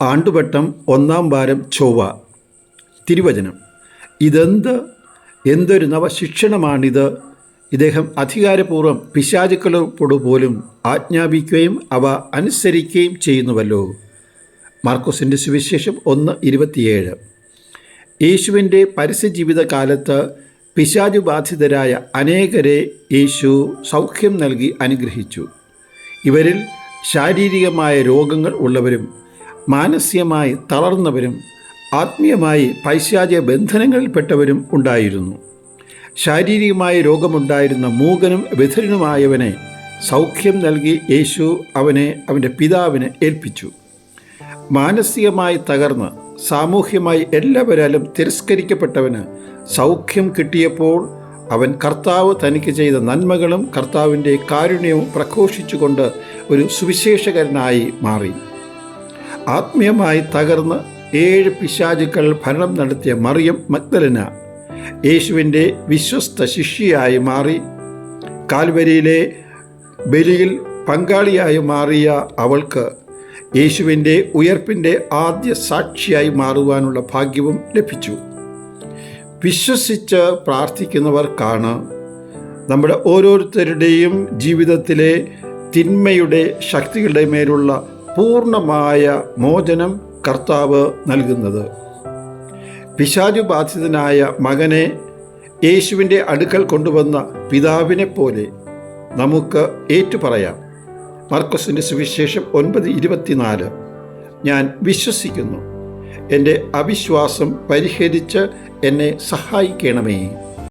ആണ്ടുവട്ടം ഒന്നാം വാരം ചൊവ്വ. തിരുവചനം. ഇതെന്ത്? എന്തൊരു നവശിക്ഷണമാണിത്? ഇദ്ദേഹം അധികാരപൂർവം പിശാചുക്കളോട് പോലും ആജ്ഞാപിക്കുകയും അവ അനുസരിക്കുകയും ചെയ്യുന്നുവല്ലോ. മാർക്കോസിന്റെ സുവിശേഷം ഒന്ന് ഇരുപത്തിയേഴ്. യേശുവിന്റെ പരസ്യജീവിത കാലത്ത് പിശാചുബാധിതരായ അനേകരെ യേശു സൗഖ്യം നൽകി അനുഗ്രഹിച്ചു. ഇവരിൽ ശാരീരികമായ രോഗങ്ങൾ ഉള്ളവരും മാനസികമായി തളർന്നവരും ആത്മീയമായി പൈശാചിക ബന്ധനങ്ങളിൽപ്പെട്ടവരും ഉണ്ടായിരുന്നു. ശാരീരികമായ രോഗമുണ്ടായിരുന്ന മൂകനും ബധിരനുമായവനെ സൗഖ്യം നൽകി യേശു അവനെ അവന്റെ പിതാവിന് ഏൽപ്പിച്ചു. മാനസികമായി തകർന്ന് സാമൂഹ്യമായി എല്ലാവരാലും തിരസ്കരിക്കപ്പെട്ടവന് സൗഖ്യം കിട്ടിയപ്പോൾ അവൻ കർത്താവ് തനിക്ക് ചെയ്ത നന്മകളും കർത്താവിന്റെ കാരുണ്യവും പ്രഘോഷിച്ചുകൊണ്ട് ഒരു സുവിശേഷകരനായി മാറി. ആത്മീയമായി തകർന്ന് ഏഴ് പിശാചുക്കൾ ഭരണം നടത്തിയ മറിയം മഗ്ദലന യേശുവിന്റെ വിശ്വസ്ത ശിഷ്യയായി മാറി കാൽവരിയിലെ ബലിയിൽ പങ്കാളിയായി മാറിയ അവൾക്ക് യേശുവിന്റെ ഉയർപ്പിന്റെ ആദ്യ സാക്ഷിയായി മാറുവാനുള്ള ഭാഗ്യവും ലഭിച്ചു. വിശ്വസിച്ച് പ്രാർത്ഥിക്കുന്നവർക്കാണ് നമ്മുടെ ഓരോരുത്തരുടെയും ജീവിതത്തിലെ തിന്മയുടെ ശക്തികളുടെ മേലുള്ള പൂർണമായ മോചനം കർത്താവ് നൽകുന്നത്. പിശാചു ബാധിതനായ മകനെ യേശുവിന്റെ അടുക്കൽ കൊണ്ടുവന്ന പിതാവിനെ പോലെ നമുക്ക് ഏറ്റുപറയാം. മർക്കസിന്റെ സുവിശേഷം ഒൻപത് ഇരുപത്തിനാല്. ഞാൻ വിശ്വസിക്കുന്നു. എന്റെ അവിശ്വാസം പരിഹരിച്ച് എന്നെ സഹായിക്കണമേ.